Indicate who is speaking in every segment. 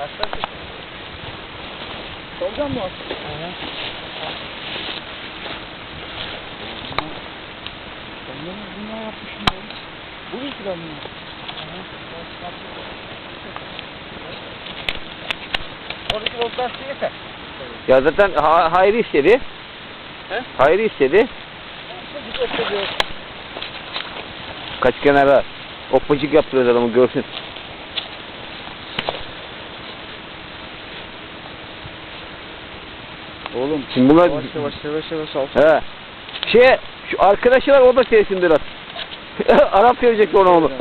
Speaker 1: Kaçtan çekiyor? Soldan mı attın?
Speaker 2: Onları bunlar yapmışım ya. Bu ben bunu?
Speaker 1: Oradaki voltaj yeter.
Speaker 3: Ya zaten ha Hayri istedi.
Speaker 1: He? Çocuk gösteriyor.
Speaker 3: Kaç kenara opacık yaptırıyoruz adamı görsün.
Speaker 2: Oğlum.
Speaker 3: Şimdi bunlar...
Speaker 2: Yavaş yavaş yavaş yavaş.
Speaker 3: He. Şey, şu arkadaşı var o da sevsin biraz. Arap verecek ona onu.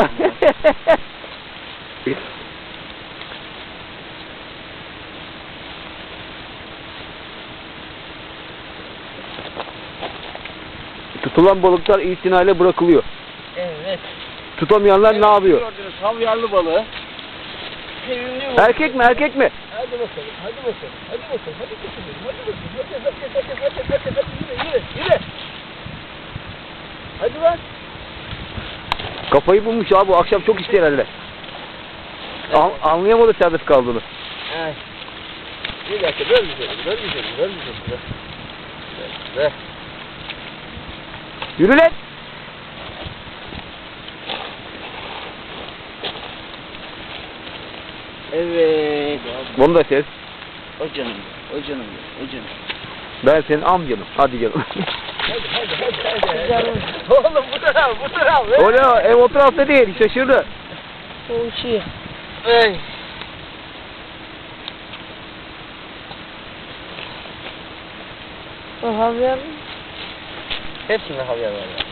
Speaker 3: Tutulan balıklar itinayla bırakılıyor.
Speaker 1: Evet.
Speaker 3: Tutamayanlar ne yapıyor?
Speaker 1: Gördünüz havyarlı balığı. Sevimli balık.
Speaker 3: Erkek mi erkek mi?
Speaker 1: Hadi bakalım, hadi bakalım, hadi bakalım, hadi bakalım, hadi bakalım, hadi, hadi, hadi, hadi, hadi, hadi, yürü, yürü, yürü. Hadi lan.
Speaker 3: Kafayı bulmuş abi akşam çok içti herhalde. An anlayamadı serbest kaldığını.
Speaker 1: Ay. Bir dakika, güzelim, dön. Dön, dön.
Speaker 3: Yürü lan.
Speaker 1: Evet.
Speaker 3: Bunu da ses.
Speaker 1: O canım, o canım, o canım.
Speaker 3: Ben senin amcanım. Hadi canım.
Speaker 1: Hadi, hadi, hadi, hadi. hadi. Oğlum bu taraf, bu taraf.
Speaker 3: o ne o? Ev o tarafta değil. Şaşırdı.
Speaker 1: O şey.
Speaker 4: O havyar
Speaker 1: Hepsinde havyar var ya.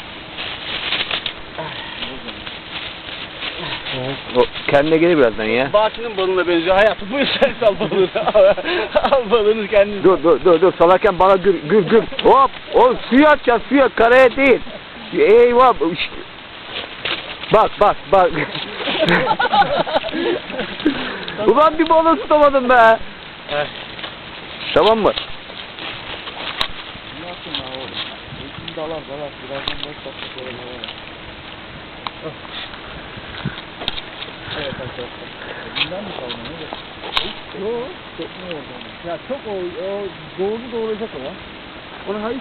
Speaker 3: O kendine gelir birazdan ya.
Speaker 1: Bahattin'in balığına benziyor hayatım. Buyur sen sal balığını. Al balığını kendin.
Speaker 3: Dur dur dur dur salarken bana gür gür gür. Hop o suya atacağız suya karaya değil. Eyvah. Bak bak bak. Ulan bir balık tutamadım be.
Speaker 1: Eh.
Speaker 3: Tamam mı?
Speaker 2: Ne yaptın ya oğlum? Eğitim dalar dalar. Birazdan boş öyle böyle. Evet arkadaşlar. Bundan mı kaldı? Ne? Yok. Çekmiyor oradan. Ya çok o, o doğru doğuracak o ya. Onu hayır